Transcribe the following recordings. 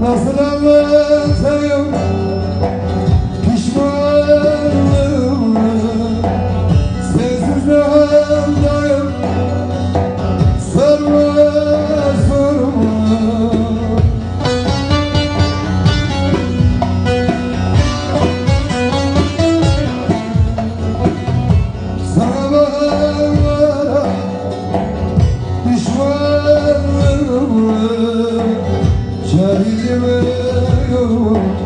Nasıl olur? Yüzüme yok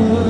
love.